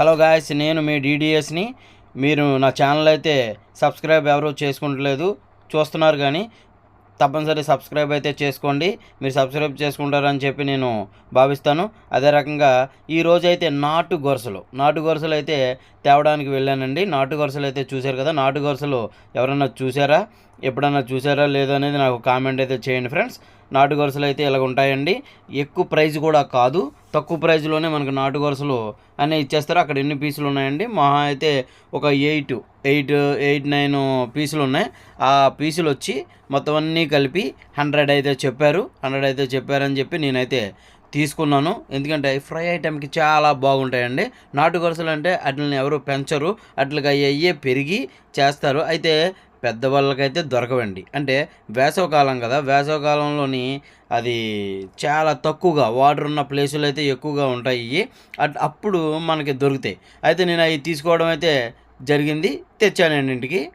Hello guys నేను మీ డీడీఎస్ని. మీరు నా ఛానల్ అయితే సబ్స్క్రైబ్ ఎవరు చేసుకుంటలేదు చూస్తున్నారు కానీ తప్పనిసరి సబ్స్క్రైబ్ అయితే చేసుకోండి. మీరు సబ్స్క్రైబ్ చేసుకుంటారని చెప్పి నేను భావిస్తాను. అదే రకంగా ఈరోజు అయితే నాటు గొరసలు నాటు గొరసలు అయితే తేవడానికి వెళ్ళానండి. నాటు గొరసలు అయితే చూశారు కదా. నాటు గొరసలు ఎవరన్నా చూసారా ఎప్పుడన్నా చూసారా లేదనేది అనేది నాకు కామెంట్ అయితే చేయండి ఫ్రెండ్స్. నాటు గొరసలు అయితే ఇలాగ ఉంటాయండి. ఎక్కువ ప్రైజ్ కూడా కాదు. తక్కువ ప్రైజ్లోనే మనకు నాటు గొరసలు అనే ఇచ్చేస్తారు. అక్కడ ఎన్ని పీసులు ఉన్నాయండి? మహా అయితే ఒక ఎయిట్. ఎయిట్ ఎయిట్ నైన్ పీసులు ఉన్నాయి. ఆ పీసులు వచ్చి మొత్తం అన్నీ కలిపి హండ్రెడ్ అయితే చెప్పారు. హండ్రెడ్ అయితే చెప్పారని చెప్పి నేనైతే తీసుకున్నాను. ఎందుకంటే ఫ్రై ఐటెంకి చాలా బాగుంటాయండి. నాటు గొరసలు అంటే వాటిని ఎవరు పెంచరు. అట్లకి అయ్యే పెరిగి చేస్తారు. అయితే పెద్దవాళ్ళకైతే దొరకవండి. అంటే వేసవకాలం కదా. వేసవకాలంలోని అది చాలా తక్కువగా వాటర్ ఉన్న ప్లేసులు అయితే ఎక్కువగా ఉంటాయి. అట్ అప్పుడు మనకి దొరుకుతాయి. అయితే నేను అవి తీసుకోవడం అయితే జరిగింది. తెచ్చానండి ఇంటికి.